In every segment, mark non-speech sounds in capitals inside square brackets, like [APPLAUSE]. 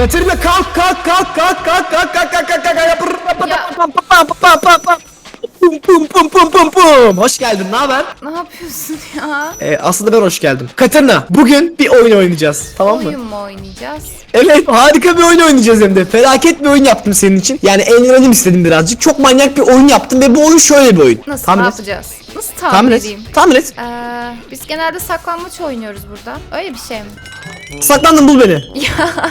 Katerina kalk kalk kalk kalk kalk kalk kalk kalk kalk kalk kalk Pum pum pum pum pum pum. Hoş geldin. Ne haber? Ne yapıyorsun ya? Ee, aslında ben hoş geldim. Katerina, bugün bir oyun oynayacağız. Tamam mı? Oyun mu oynayacağız? Evet, harika bir oyun oynayacağız hem de. Felaket bir oyun yaptım senin için. Yani eğlenelim istedim birazcık. Çok manyak bir oyun yaptım ve bu oyun şöyle bir oyun. Nasıl Tahmin ne yapacağız? Nasıl Tahmin tahmin et. edeyim? Tahmin et. Ee, biz genelde saklanmaç oynuyoruz burada. Öyle bir şey mi? Saklandın bul beni. Ya. [LAUGHS]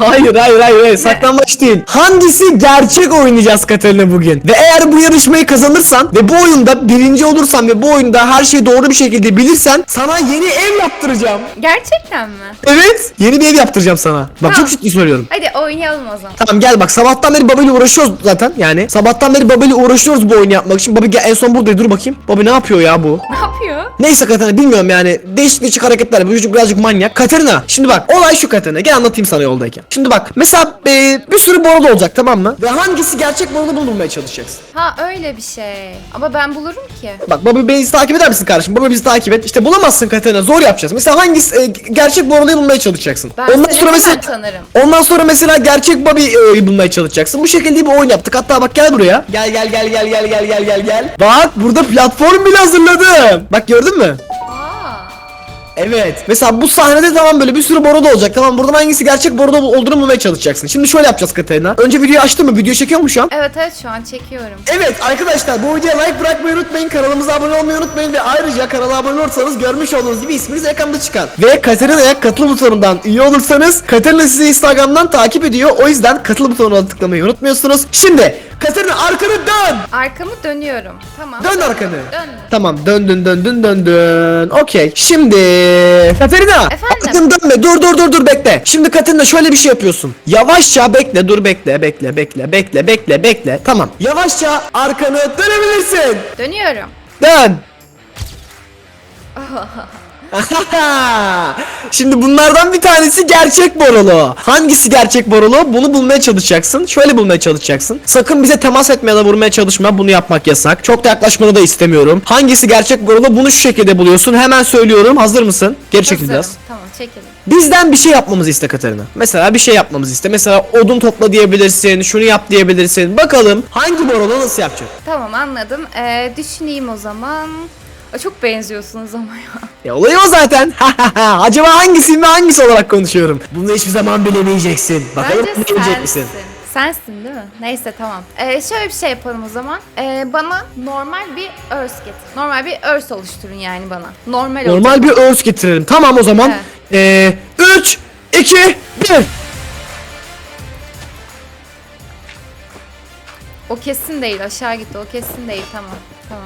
Hayır hayır hayır, hayır. saklanmaç değil. Hangisi gerçek oynayacağız Katerina bugün. Ve eğer bu yarışmayı kazanırsan ve bu oyunda birinci olursan ve bu oyunda her şeyi doğru bir şekilde bilirsen sana yeni ev yaptıracağım. Gerçekten mi? Evet. Yeni bir ev yaptıracağım sana. Bak Tamam. çok ciddi söylüyorum. Hadi oynayalım o zaman. Tamam gel bak sabahtan beri babayla uğraşıyoruz zaten yani. Sabahtan beri babayla uğraşıyoruz bu oyunu yapmak için. Baba gel en son buradaydı dur bakayım. Baba ne yapıyor ya bu? Ne yapıyor? Neyse Katerina bilmiyorum yani değişik değişik hareketler bu çocuk birazcık manyak. Katerina şimdi bak olay şu Katerina gel anlatayım sana yoldayken. Şimdi bak mesela e, bir sürü borulu olacak tamam mı? Ve hangisi gerçek borulu bulmaya çalışacaksın. Ha öyle bir şey. Ama ben bulurum ki. Bak baba beni takip eder misin kardeşim? Baba bizi takip et. İşte bulamazsın Katerina zor yapacağız. Mesela hangisi e, gerçek boruluyu bulmaya çalışacaksın. Ben Ondan seni sonra mesela tanırım. Ondan sonra mesela gerçek Bobby'yi bulmaya çalışacaksın. Bu şekilde bir oyun yaptık. Hatta bak gel buraya. Gel gel gel gel gel gel gel gel gel. Bak burada platform bile hazırladım. Bak gördün mü? Evet. Mesela bu sahnede tamam böyle bir sürü boru da olacak. Tamam buradan hangisi gerçek boru da olduğunu bulmaya çalışacaksın. Şimdi şöyle yapacağız Katerina. Önce videoyu açtın mı? Video çekiyor mu şu an? Evet evet şu an çekiyorum. Evet arkadaşlar bu videoya like bırakmayı unutmayın. Kanalımıza abone olmayı unutmayın. Ve ayrıca kanala abone olursanız görmüş olduğunuz gibi isminiz ekranda çıkar. Ve Katerina'ya katıl butonundan üye olursanız Katerina sizi Instagram'dan takip ediyor. O yüzden katıl butonuna tıklamayı unutmuyorsunuz. Şimdi Katerina arkanı dön. Arkamı dönüyorum. Tamam. Dön arkanı. Dön. Tamam döndün döndün döndün. Okey. Şimdi Katerina. Efendim? Arkın dönme. Dur dur dur dur bekle. Şimdi Katerina şöyle bir şey yapıyorsun. Yavaşça bekle. Dur bekle bekle bekle bekle bekle bekle. Tamam. Yavaşça arkanı dönebilirsin. Dönüyorum. Dön. [LAUGHS] [LAUGHS] Şimdi bunlardan bir tanesi gerçek borulu. Hangisi gerçek borulu? Bunu bulmaya çalışacaksın. Şöyle bulmaya çalışacaksın. Sakın bize temas etmeye ya da vurmaya çalışma. Bunu yapmak yasak. Çok da yaklaşmanı da istemiyorum. Hangisi gerçek borulu? Bunu şu şekilde buluyorsun. Hemen söylüyorum. Hazır mısın? Geri çekil Hazırım. biraz. Tamam çekelim. Bizden bir şey yapmamızı iste Katerina. Mesela bir şey yapmamızı iste. Mesela odun topla diyebilirsin. Şunu yap diyebilirsin. Bakalım hangi borulu nasıl yapacak? Tamam anladım. Ee, düşüneyim o zaman. Çok benziyorsunuz ama ya. Ya olayı o zaten. [LAUGHS] Acaba hangisi ve hangisi olarak konuşuyorum? Bunu hiçbir zaman bilemeyeceksin. Bakalım Bence sensin. misin? Sensin değil mi? Neyse tamam. Ee, şöyle bir şey yapalım o zaman. Ee, bana normal bir örs getir. Normal bir örs oluşturun yani bana. Normal, olacak. Normal bir örs getirelim. Tamam o zaman. Ee, 3, 2, 1. O kesin değil aşağı gitti o kesin değil tamam. Tamam.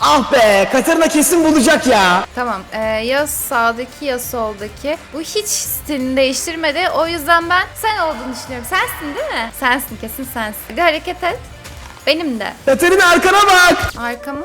Ah be Katerina kesin bulacak ya. Tamam. Ee, ya sağdaki ya soldaki. Bu hiç stilini değiştirmedi. O yüzden ben sen olduğunu düşünüyorum. Sensin değil mi? Sensin kesin sensin. Hadi hareket et. Benim de. Katerina arkana bak. Arkamı.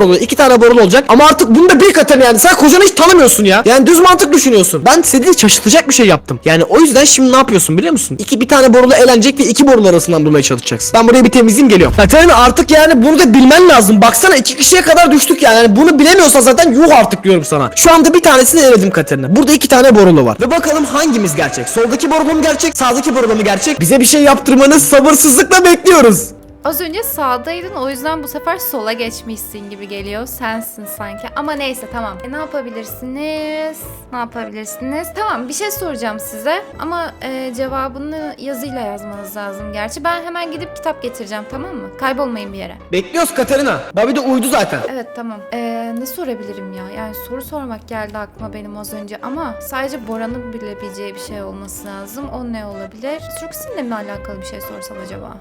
borulu iki tane borulu olacak. Ama artık bunda bir Katerina yani sen kocanı hiç tanımıyorsun ya. Yani düz mantık düşünüyorsun. Ben seni şaşırtacak bir şey yaptım. Yani o yüzden şimdi ne yapıyorsun biliyor musun? İki bir tane borulu elenecek ve iki borulu arasından bulmaya çalışacaksın. Ben buraya bir temizleyeyim geliyorum. Katerina artık yani bunu da bilmen lazım. Baksana iki kişiye kadar düştük yani. yani bunu bilemiyorsan zaten yuh artık diyorum sana. Şu anda bir tanesini eledim Katerina. Burada iki tane borulu var. Ve bakalım hangimiz gerçek? Soldaki borulu mu gerçek? Sağdaki borulu mu gerçek? Bize bir şey yaptırmanı sabırsızlıkla bekliyoruz. Az önce sağdaydın o yüzden bu sefer sola geçmişsin gibi geliyor. Sensin sanki. Ama neyse tamam. E, ne yapabilirsiniz? Ne yapabilirsiniz? Tamam bir şey soracağım size. Ama e, cevabını yazıyla yazmanız lazım gerçi. Ben hemen gidip kitap getireceğim tamam mı? Kaybolmayın bir yere. Bekliyoruz Katerina. Bobby de uyudu zaten. Evet tamam. Ee, ne sorabilirim ya? Yani soru sormak geldi aklıma benim az önce ama sadece Bora'nın bilebileceği bir şey olması lazım. O ne olabilir? Türksin'le mi alakalı bir şey sorsam acaba?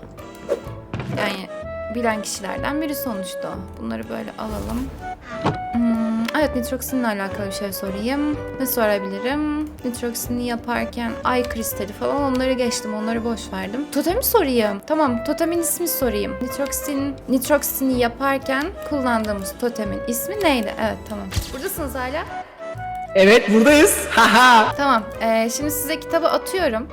Yani bilen kişilerden biri sonuçta. Bunları böyle alalım. Hmm, Evet nitroksinle alakalı bir şey sorayım. Ne sorabilirim? Nitroksini yaparken ay kristali falan onları geçtim. Onları boş verdim. Totemi sorayım. Tamam totemin ismi sorayım. Nitroksin, nitroksini yaparken kullandığımız totemin ismi neydi? Evet tamam. Buradasınız hala. Evet buradayız. [LAUGHS] Haha. Tamam. ee, şimdi size kitabı atıyorum.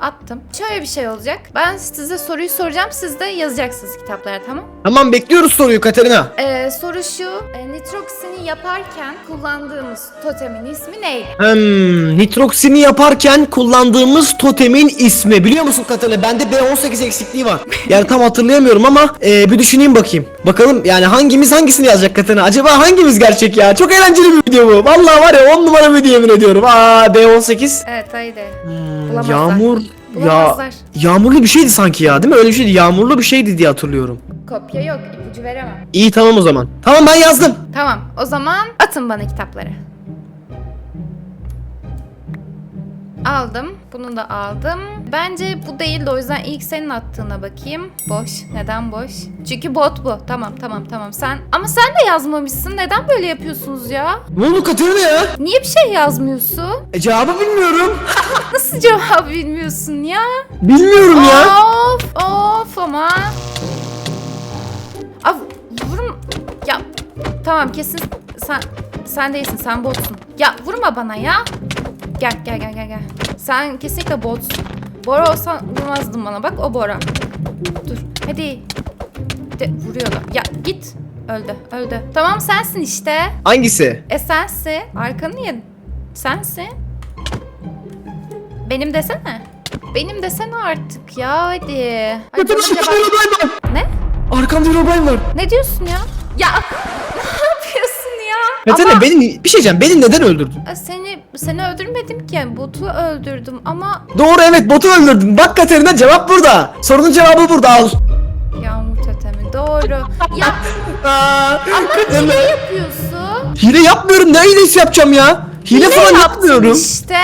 Attım. Şöyle bir şey olacak. Ben size soruyu soracağım. Siz de yazacaksınız kitaplara tamam? tamam bekliyoruz soruyu Katerina. Ee, soru şu. e, nitroksini yaparken kullandığımız totemin ismi neydi? Hmm, nitroksini yaparken kullandığımız totemin ismi biliyor musun Katerina? Bende B18 eksikliği var. Yani tam hatırlayamıyorum ama e, bir düşüneyim bakayım. Bakalım yani hangimiz hangisini yazacak Katerina? Acaba hangimiz gerçek ya? Çok eğlenceli bir video bu. Vallahi var ya 10 numara video yemin ediyorum. Aa B18. Evet haydi. Hmm, Bulamazlar. yağmur. Ya Bulamazlar. yağmurlu bir şeydi sanki ya değil mi? Öyle bir şeydi. Yağmurlu bir şeydi diye hatırlıyorum. Kopya yok. ipucu veremem. İyi tamam o zaman. Tamam ben yazdım. Tamam. O zaman atın bana kitapları. Aldım. Bunu da aldım. Bence bu değildi o yüzden ilk senin attığına bakayım. Boş. Neden boş? Çünkü bot bu. Tamam tamam tamam. Sen ama sen de yazmamışsın. Neden böyle yapıyorsunuz ya? Ne oldu Katerina ya? Niye bir şey yazmıyorsun? E, cevabı bilmiyorum. [LAUGHS] Nasıl cevap bilmiyorsun ya? Bilmiyorum ya. Of of ama. Av vurun. Ya tamam kesin sen sen değilsin sen botsun. Ya vurma bana ya. Gel gel gel gel gel. Sen kesinlikle botsun. Bora olsan vurmazdın bana bak o Bora. Dur hadi. De vuruyor da. Ya git. Öldü öldü. Tamam sensin işte. Hangisi? E sensin. Arkanı niye? Sensin. Benim desene. Benim desene artık ya hadi. Ay, yavaş- robay var. Ne? Arkamda robay var. Ne diyorsun ya? Ya ne? Katerina Ama beni bir şey diyeceğim. Beni neden öldürdün? e, seni seni öldürmedim ki. Botu öldürdüm ama Doğru evet botu öldürdün. Bak Katerina cevap burada. Sorunun cevabı burada al. yağmur totemi doğru. Ya [LAUGHS] Aa, ama Katerina. hile yapıyorsun. Hile yapmıyorum. Ne hilesi yapacağım ya? Hile, Hile falan yaptın yapmıyorum. işte.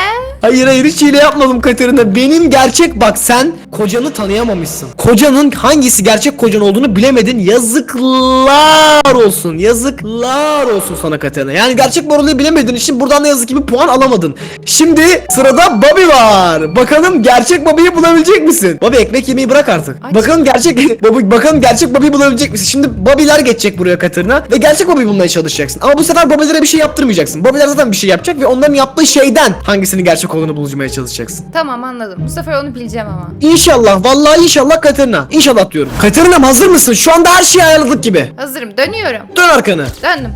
Hayır hayır hiç hile yapmadım Katerina. Benim gerçek bak sen kocanı tanıyamamışsın. Kocanın hangisi gerçek kocan olduğunu bilemedin. Yazıklar olsun. Yazıklar olsun sana Katerina. Yani gerçek Borulu'yu bilemediğin için buradan da yazık ki bir puan alamadın. Şimdi sırada Bobby var. Bakalım gerçek Bobby'yi bulabilecek misin? Bobby ekmek yemeyi bırak artık. Aç. Bakalım gerçek Bobby, [LAUGHS] bakalım gerçek Bobby'yi bulabilecek misin? Şimdi Bobby'ler geçecek buraya Katerina ve gerçek Bobby'yi bulmaya çalışacaksın. Ama bu sefer Bobby'lere bir şey yaptırmayacaksın. Bobby'ler zaten bir şey yapacak ve onların yaptığı şeyden hangisinin gerçek olduğunu bulmaya çalışacaksın. Tamam anladım. Bu sefer onu bileceğim ama. İnşallah vallahi inşallah Katerina. İnşallah diyorum. Katerina'm hazır mısın? Şu anda her şeyi ayarladık gibi. Hazırım. Dönüyorum. Dön arkanı. Döndüm.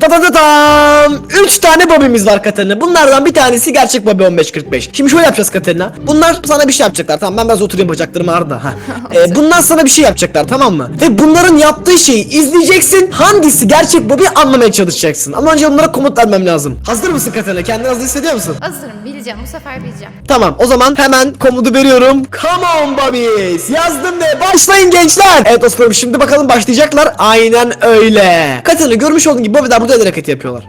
Ta tam. 3 tane Bobby'miz var Katerina. Bunlardan bir tanesi gerçek Bobby 1545. Şimdi şöyle yapacağız Katerina. Bunlar sana bir şey yapacaklar. Tamam ben biraz oturayım bacaklarım ağrıdı. Ha. [LAUGHS] Ee, bunlar sana bir şey yapacaklar tamam mı? Ve bunların yaptığı şeyi izleyeceksin. Hangisi gerçek Bobby anlamaya çalışacaksın. Ama önce onlara komut vermem lazım. Hazır mısın Katerina? Kendini hazır hissediyor musun? Hazırım. Bileceğim. Bu sefer bileceğim. Tamam o zaman hemen komutu veriyorum. Come on Bobbies. Yazdım ve başlayın gençler. Evet dostlarım şimdi bakalım başlayacaklar. Aynen öyle. Katerina görmüş olduğun gibi Bobby'ler burada el hareketi yapıyorlar.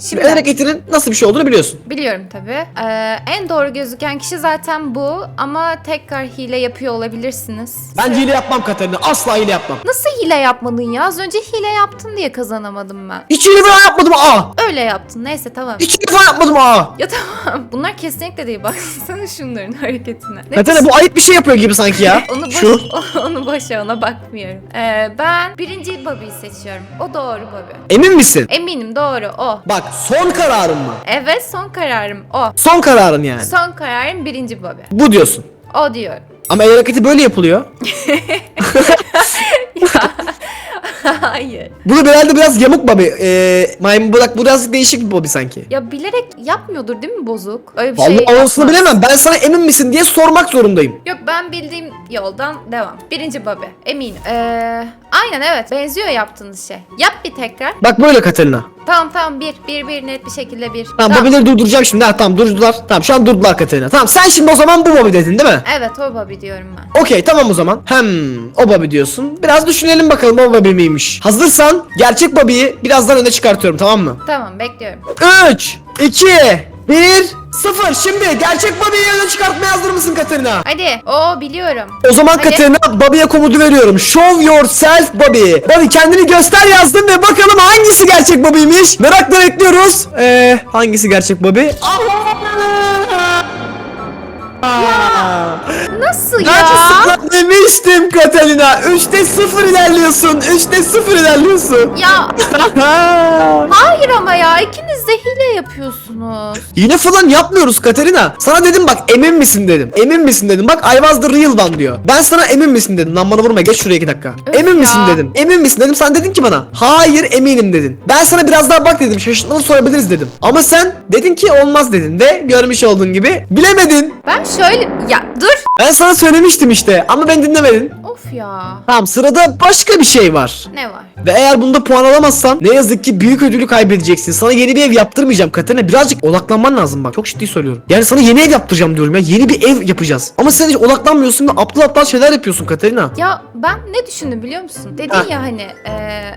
Şimdi El hareketinin nasıl bir şey olduğunu biliyorsun. Biliyorum tabii. Ee, en doğru gözüken kişi zaten bu ama tekrar hile yapıyor olabilirsiniz. Ben hile yapmam Katerina. Asla hile yapmam. Nasıl hile yapmadın ya? Az önce hile yaptın diye kazanamadım ben. Hiç hile falan yapmadım aa. Öyle yaptın. Neyse tamam. Hiç hile falan yapmadım aa. Ya tamam. [LAUGHS] Bunlar kesinlikle değil. Baksana [LAUGHS] şunların hareketine. Ne Katerina bu ayıp bir şey yapıyor gibi sanki ya. [LAUGHS] Onu boş, Şu. onu boş ver, ona bakmıyorum. Ee, ben birinci Bobby'yi seçiyorum. O doğru Bobby. Emin misin? Eminim doğru o. Bak son kararın mı? Evet son kararım o. Son kararın yani. Son kararım birinci Bobby. Bu diyorsun. O diyor. Ama el hareketi böyle yapılıyor. [LAUGHS] [LAUGHS] Hayır. Bu da herhalde biraz yamuk Bobby. Ee, maymun bırak bu biraz değişik bir Bobby sanki. Ya bilerek yapmıyordur değil mi bozuk? Öyle bir şey Vallahi yapmaz. bilemem. Ben sana emin misin diye sormak zorundayım. Yok ben bildiğim yoldan devam. Birinci Bobby. Eminim. Ee, aynen evet. Benziyor yaptığınız şey. Yap bir tekrar. Bak böyle Katerina. Tamam tamam bir. Bir bir net bir şekilde bir. Tamam, Bobby'leri durduracağım şimdi. Ha tamam durdular. Tamam şu an durdular Katerina. Tamam sen şimdi o zaman bu Bobby dedin değil mi? Evet o Bobby diyorum ben. Okey tamam o zaman. Hem o Bobby diyorsun. Biraz düşünelim bakalım o Bobby miymiş. Hazırsan gerçek Bobby'yi birazdan öne çıkartıyorum tamam mı? Tamam bekliyorum. 3, 2, 1 Sıfır. Şimdi gerçek Bobby'yi öne çıkartmaya hazır mısın Katerina? Hadi. Oo biliyorum. O zaman Hadi. Katerina Bobby'ye komutu veriyorum. Show yourself Bobby. Bobby kendini göster yazdım ve bakalım hangisi gerçek Bobby'ymiş. Merakla bekliyoruz. Eee hangisi gerçek Bobby? Aa! Nasıl ya? sana demiştim Katalina. 3'te 0 ilerliyorsun. 3'te 0 ilerliyorsun. Ya [LAUGHS] hayır ama ya ikiniz de hile yapıyorsunuz. Yine falan yapmıyoruz Katerina. Sana dedim bak emin misin dedim. Emin misin dedim. Bak I was the real one diyor. Ben sana emin misin dedim. Lan bana vurma geç şuraya iki dakika. Öf emin ya. misin dedim. Emin misin dedim. Sen dedin ki bana. Hayır eminim dedin. Ben sana biraz daha bak dedim. Şaşırtmalı sorabiliriz dedim. Ama sen dedin ki olmaz dedin. Ve görmüş olduğun gibi bilemedin. Ben şöyle ya dur. Ben sana söylemiştim işte. Ama ben dinlemedin. Of ya. Tamam sırada başka bir şey var. Ne var? Ve eğer bunda puan alamazsan ne yazık ki büyük ödülü kaybedeceksin. Sana yeni bir ev yaptırmayacağım Katerina. Birazcık odaklanman lazım bak. Çok ciddi söylüyorum. Yani sana yeni ev yaptıracağım diyorum ya. Yeni bir ev yapacağız. Ama sen hiç odaklanmıyorsun ve aptal aptal şeyler yapıyorsun Katerina. Ya ben ne düşündüm biliyor musun? Dedin Ha. ya hani e,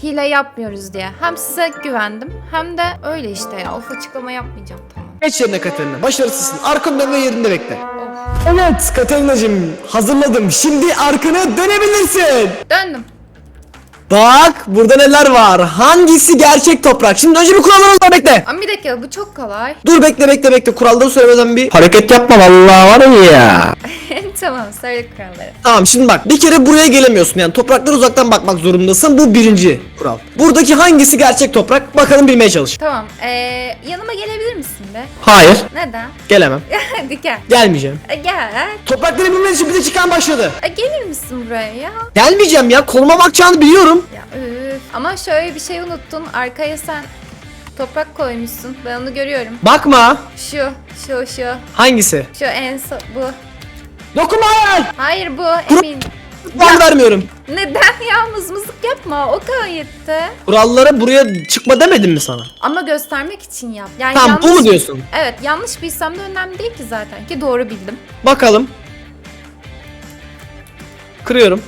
hile yapmıyoruz diye. Hem size güvendim hem de öyle işte ya. Of açıklama yapmayacağım tamam. Geç yerine Katerina. Başarısızsın. Arkanı dönme yerinde bekle. Evet Katerina'cığım hazırladım. Şimdi arkanı dönebilirsin. Döndüm. Bak burada neler var. Hangisi gerçek toprak? Şimdi önce bir kuralları var bekle. Ama bir dakika bu çok kolay. Dur bekle bekle bekle. Kuralları söylemeden bir hareket yapma vallahi var ya. Tamam söyle kuralları. Tamam şimdi bak bir kere buraya gelemiyorsun yani topraklara uzaktan bakmak zorundasın bu birinci kural. Buradaki hangisi gerçek toprak bakalım bilmeye çalış. Tamam. E, yanıma gelebilir misin be? Hayır Neden? [LAUGHS] gelemem Hadi gel. gelmeyeceğim. E, gel. Toprakları bilmen için bir de çıkan başladı. E, gelir misin buraya ya? Gelmeyeceğim ya koluma bakacağını biliyorum. Ya üf. Ama şöyle bir şey unuttun. Arkaya sen toprak koymuşsun. Ben onu görüyorum. Bakma. Şu, şu, şu. Hangisi? Şu en son bu. Dokunma hayal. Hayır bu emin. Puan vermiyorum. Neden ya mızmızlık yapma o gayette. Kurallara buraya çıkma demedim mi sana? Ama göstermek için yap. Yani Tamam bu mu diyorsun? Evet yanlış bilsem de önemli değil ki zaten ki doğru bildim. Bakalım. Kırıyorum.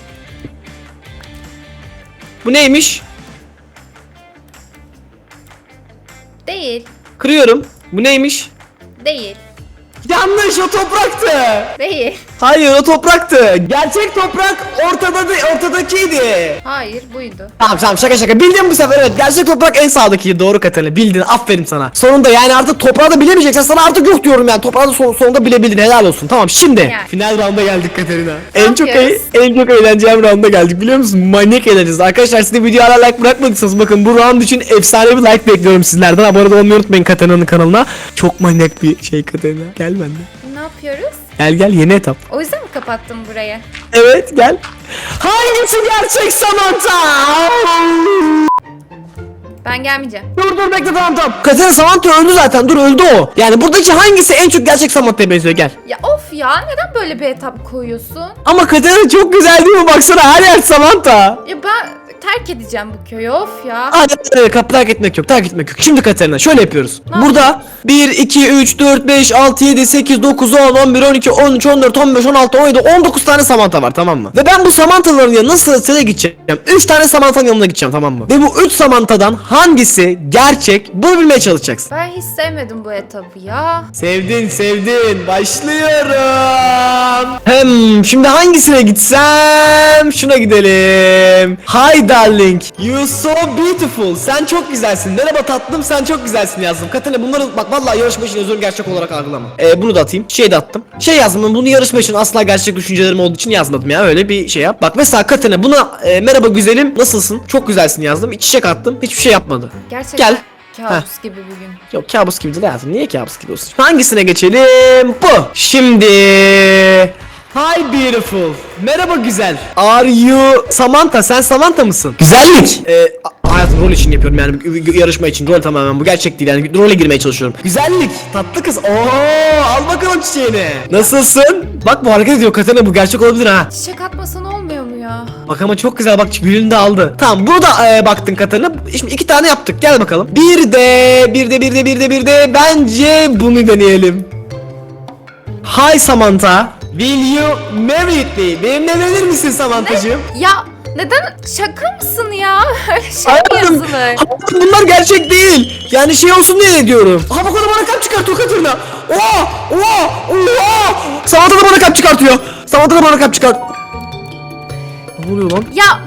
Bu neymiş? Değil. Kırıyorum. Bu neymiş? Değil. Yanlış o topraktı. Değil. Hayır o topraktı. Gerçek toprak ortada ortadakiydi. Hayır buydu. Tamam tamam şaka şaka bildim bu sefer evet gerçek toprak en sağdakiydi doğru Katerina bildin aferin sana. Sonunda yani artık toprağı da bilemeyeceksen sana artık yok diyorum yani toprağı da son- sonunda bilebildin helal olsun. Tamam şimdi Yani. final rounda geldik Katerina. En çok yapıyoruz? e- en çok eğleneceğim rounda geldik biliyor musun? Manyak eğleneceğiz. Arkadaşlar siz de videoya hala like bırakmadıysanız bakın bu round için efsane bir like bekliyorum sizlerden. Abone olmayı unutmayın Katerina'nın kanalına. Çok manyak bir şey Katerina. Gel bende. Ne yapıyoruz? Gel gel yeni etap. O yüzden mi kapattım burayı? Evet gel. Hangisi gerçek Samantha? Ben gelmeyeceğim. Dur dur bekle tamam tamam. Katerina Samantha öldü zaten dur öldü o. Yani buradaki hangisi en çok gerçek Samantha'ya benziyor gel. Ya of ya neden böyle bir etap koyuyorsun? Ama Katerina çok güzel değil mi baksana her yer Samantha. Ya ben terk edeceğim bu köyü of ya. Hadi hadi kapı terk etmek yok terk etmek yok. Şimdi Katerina şöyle yapıyoruz. Ne Burada 1, 2, 3, 4, 5, 6, 7, 8, 9, 10, 11, 12, 13, 14, 15, 16, 17, 19 tane Samantha var tamam mı? Ve ben bu Samantha'ların yanına sırasıyla gideceğim. 3 tane Samantha'nın yanına gideceğim tamam mı? Ve bu 3 Samantha'dan hangisi gerçek bunu bilmeye çalışacaksın. Ben hiç sevmedim bu etabı ya. Sevdin sevdin başlıyorum. Hem şimdi hangisine gitsem şuna gidelim. Hi darling you so beautiful sen çok güzelsin. Merhaba tatlım sen çok güzelsin yazdım. Katerina bunları bak vallahi yarışma için yazıyorum gerçek olarak algılama. Ee, bunu da atayım. Şey de attım. Şey yazdım bunu yarışma için asla gerçek düşüncelerim olduğu için yazmadım ya öyle bir şey yap. Bak mesela Katerina buna e, merhaba güzelim nasılsın? Çok güzelsin yazdım. İç çiçek attım. Hiçbir şey yapmadı. Gerçekten Gel. kabus gibi bugün. Yok kabus gibi de lazım. Niye kabus gibi olsun? Hangisine geçelim? Bu. Şimdi Hi beautiful. Merhaba güzel. Are you Samantha? Sen Samantha mısın? Güzellik. Ee, hayatım rol için yapıyorum yani yarışma için rol tamamen bu gerçek değil yani role girmeye çalışıyorum. Güzellik. Tatlı kız. Oo, al bakalım çiçeğini. Nasılsın? Bak bu hareket ediyor Katerina bu gerçek olabilir ha. Çiçek atmasan olmuyor mu ya? Bak ama çok güzel bak gülünü de aldı. Tamam bunu da e, baktın Katarina. Şimdi iki tane yaptık gel bakalım. Bir de bir de bir de bir de bir de bence bunu deneyelim. Hi Samantha. Will you marry me? Benimle evlenir misin Samantha'cığım? Ya Neden? Şaka mısın ya? [LAUGHS] Öyle şey mi Hayatım, yazılır? hayatım bunlar gerçek değil. Yani şey olsun diye diyorum. Aha bak o da bana kalp çıkartıyor Katerina. Oha! Oha! Oha! Samantha da bana kalp çıkartıyor. Samantha da bana kalp çıkart. Ne oluyor lan? Ya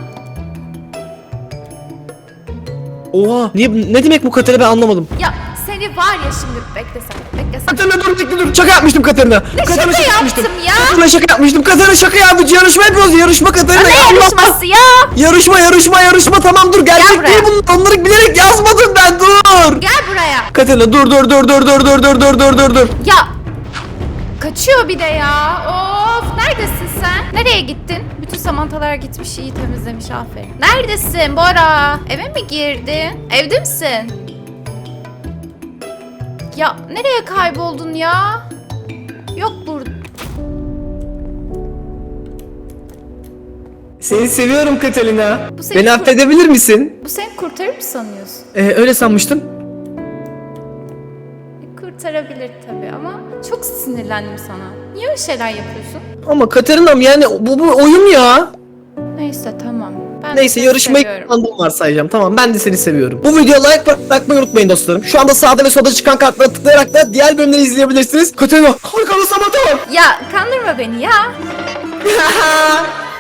Oha! Niye, ne demek bu Katerina ben anlamadım. ya seni var ya şimdi bekle sen. Bekle sen. Katerina dur bekle dur. Şaka yapmıştım Katerina. Ne Katerina şaka yapmıştım. ya? Katerina şaka yapmıştım. Katerina şaka yapmış. Yarışma yapıyoruz. Yarışma Katerina. Ne yarışması ya? Yarışma yarışma yarışma tamam dur gerçek değil bunlar. Onları bilerek yazmadım ben dur. Gel buraya. Katerina dur dur dur dur dur dur dur dur dur dur dur. Ya kaçıyor bir de ya. Of neredesin sen? Nereye gittin? Bütün samantalar gitmiş iyi temizlemiş aferin. Neredesin Bora? Eve mi girdin? Evde misin? Ya nereye kayboldun ya? Yok burada. Seni seviyorum Katerina. Bu seni Beni kur- affedebilir misin? Bu seni kurtarır mı sanıyorsun? Ee, öyle sanmıştım. E, Kurtarabilir tabii ama çok sinirlendim sana. Niye öyle şeyler yapıyorsun? Ama Katerina'm yani bu, bu oyun ya. Neyse tamam. Ben Neyse seni yarışmayı seviyorum. kazandım varsayacağım. Tamam ben de seni seviyorum. Bu videoya like bırakmayı unutmayın dostlarım. Şu anda sağda ve solda çıkan kartlara tıklayarak da diğer bölümleri izleyebilirsiniz. Katerina arkada Samantha var. Ya kandırma beni ya. [LAUGHS]